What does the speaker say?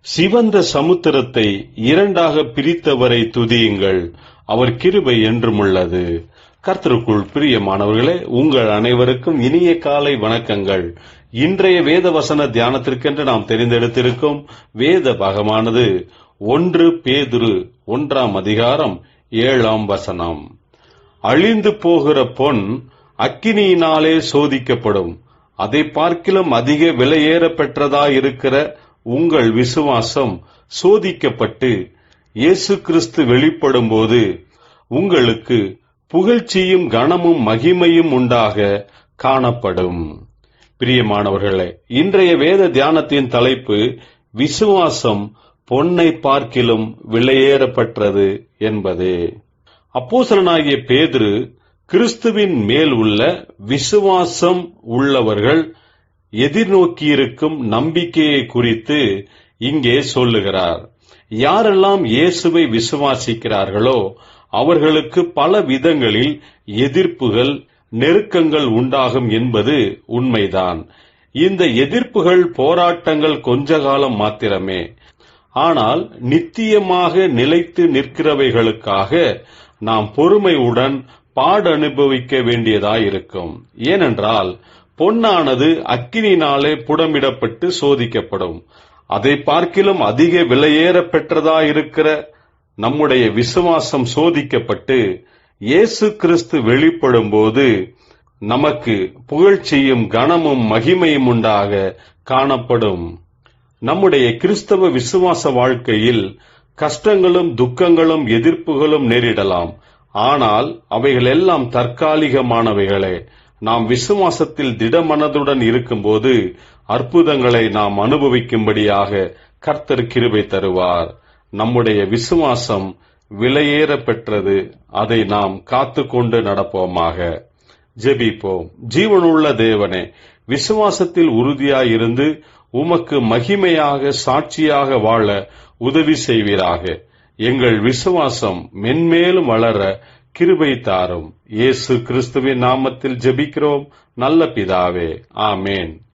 சிவந்த சமுத்திரத்தை இரண்டாக பிரித்தவரை துதியுங்கள். அவர் கிருபை என்றும் உள்ளது. கர்த்தருக்குள் பிரியமானவர்களே உங்கள் அனைவருக்கும் இனிய காலை வணக்கங்கள். இன்றைய வேத வசன தியானத்திற்கென்று நாம் தெரிந்தெடுத்திருக்கும் வேத பாகமானது ஒன்று பேதுரு ஒன்றாம் அதிகாரம் ஏழாம் வசனம். அழிந்து போகிற பொன் அக்கினியினாலே சோதிக்கப்படும். அதை பார்க்கிலும் அதிக விலையேற பெற்றதாயிருக்கிற உங்கள் விசுவாசம் சோதிக்கப்பட்டு இயேசு கிறிஸ்து வெளிப்படும்போது உங்களுக்கு புகழ்ச்சியும் கனமும் மகிமையும் உண்டாக காணப்படும். பிரியமானவர்களே இன்றைய வேத தியானத்தின் தலைப்பு விசுவாசம் பொன்னை பார்க்கிலும் விலையேறப்பட்டது என்பதே. அப்போசலனாகிய பேதுரு கிறிஸ்துவின் மேல் உள்ள விசுவாசம் உள்ளவர்கள் எதிர்நோக்கியிருக்கும் நம்பிக்கையை குறித்து இங்கே சொல்லுகிறார். யாரெல்லாம் இயேசுவை விசுவாசிக்கிறார்களோ அவர்களுக்கு பல விதங்களில் எதிர்ப்புகள் நெருக்கங்கள் உண்டாகும் என்பது உண்மைதான். இந்த எதிர்ப்புகள் போராட்டங்கள் கொஞ்ச காலம் மாத்திரமே. ஆனால் நித்தியமாக நிலைத்து நிற்கிறவைகளுக்காக நாம் பொறுமையுடன் பாடு அனுபவிக்க வேண்டியதாயிருக்கும். ஏனென்றால் பொன்னானது அக்கினினாலே புடமிடப்பட்டு சோதிக்கப்படும். அதை பார்க்கிலும் அதிக விலையேற பெற்றதாயிருக்கிற நம்முடைய விசுவாசம் சோதிக்கப்பட்டு இயேசு கிறிஸ்து வெளிப்படும்போது நமக்கு புகழ்ச்சியும் கனமும் மகிமையும் உண்டாக காணப்படும். நம்முடைய கிறிஸ்தவ விசுவாச வாழ்க்கையில் கஷ்டங்களும் துக்கங்களும் எதிர்ப்புகளும் நேரிடலாம். ஆனால் அவைகள் எல்லாம் தற்காலிகமானவைகளே. நாம் விசுவாசத்தில் திடமனதுடன் இருக்கும்போது அற்புதங்களை நாம் அனுபவிக்கும்படியாக கர்த்தர் கிருபை தருவார். நம்முடைய விசுவாசம் விலையேற பெற்றது. அதை நாம் காத்து கொண்டு நடப்போமாக. ஜெபிப்போம். ஜீவனுள்ள தேவனே விசுவாசத்தில் உறுதியாயிருந்து உமக்கு மகிமையாக சாட்சியாக வாழ உதவி செய்வீராக. எங்கள் விசுவாசம் மென்மேலும் வளர கிருபை தாரும். இயேசு கிறிஸ்துவின் நாமத்தில் ஜெபிக்கிறோம். நல்ல பிதாவே. ஆமேன்.